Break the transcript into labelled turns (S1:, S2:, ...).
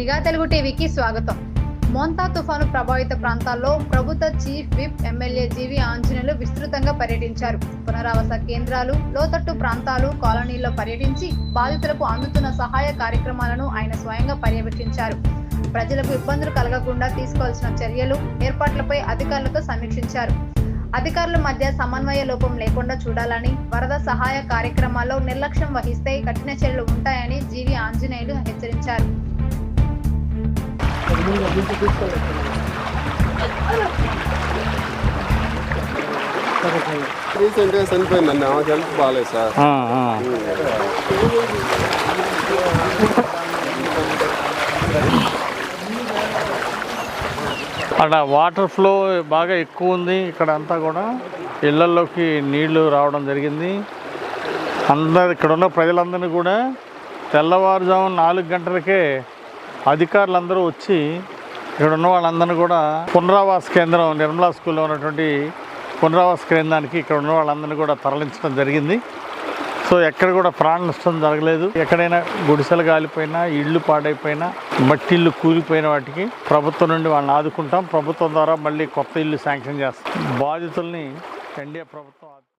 S1: నిఘా తెలుగు టీవీకి స్వాగతం. మోంతా తుఫాను ప్రభావిత ప్రాంతాల్లో ప్రభుత్వ chief whip MLA G V Anjaneyulu విస్తృతంగా పర్యటించారు. పునరావాస కేంద్రాలు లోతట్టు ప్రాంతాలు కాలనీల్లో పర్యటించి బాధితులకు అందుతున్న సహాయ కార్యక్రమాలను ఆయన స్వయంగా పర్యవేక్షించారు. ప్రజలకు ఇబ్బందులు కలగకుండా తీసుకోవాల్సిన చర్యలు ఏర్పాట్లపై అధికారులతో సమీక్షించారు. అధికారుల మధ్య సమన్వయ లోపం లేకుండా చూడాలని వరద సహాయ కార్యక్రమాల్లో నిర్లక్ష్యం వహిస్తే కఠిన చర్యలు ఉంటాయని జీవి ఆంజనేయులు హెచ్చరించారు
S2: రీసెంట్గా చనిపోయిందండి ఆమెకి హెల్త్ బాగాలేదు సార్.
S3: అక్కడ వాటర్ ఫ్లో బాగా ఎక్కువ ఉంది ఇక్కడ అంతా కూడా. ఇళ్ళలోకి నీళ్ళు రావడం జరిగింది. అందరు ఇక్కడ ఉన్న ప్రజలందరినీ కూడా తెల్లవారుజాము నాలుగు గంటలకే అధికారులందరూ వచ్చి ఇక్కడ ఉన్న వాళ్ళందరినీ కూడా పునరావాస కేంద్రం నిర్మలా స్కూల్లో ఉన్నటువంటి పునరావాస కేంద్రానికి ఇక్కడ ఉన్న వాళ్ళందరినీ కూడా తరలించడం జరిగింది. సో ఎక్కడ కూడా ప్రాణ నష్టం జరగలేదు. ఎక్కడైనా గుడిసెలు కాలిపోయినా ఇళ్ళు పాడైపోయినా మట్టి ఇల్లు కూలిపోయిన వాటికి ప్రభుత్వం నుండి వాళ్ళని ఆదుకుంటాం. ప్రభుత్వం ద్వారా మళ్ళీ కొత్త ఇల్లు శాంక్షన్ చేస్తాం. బాధితుల్ని ఎన్డీఏ ప్రభుత్వం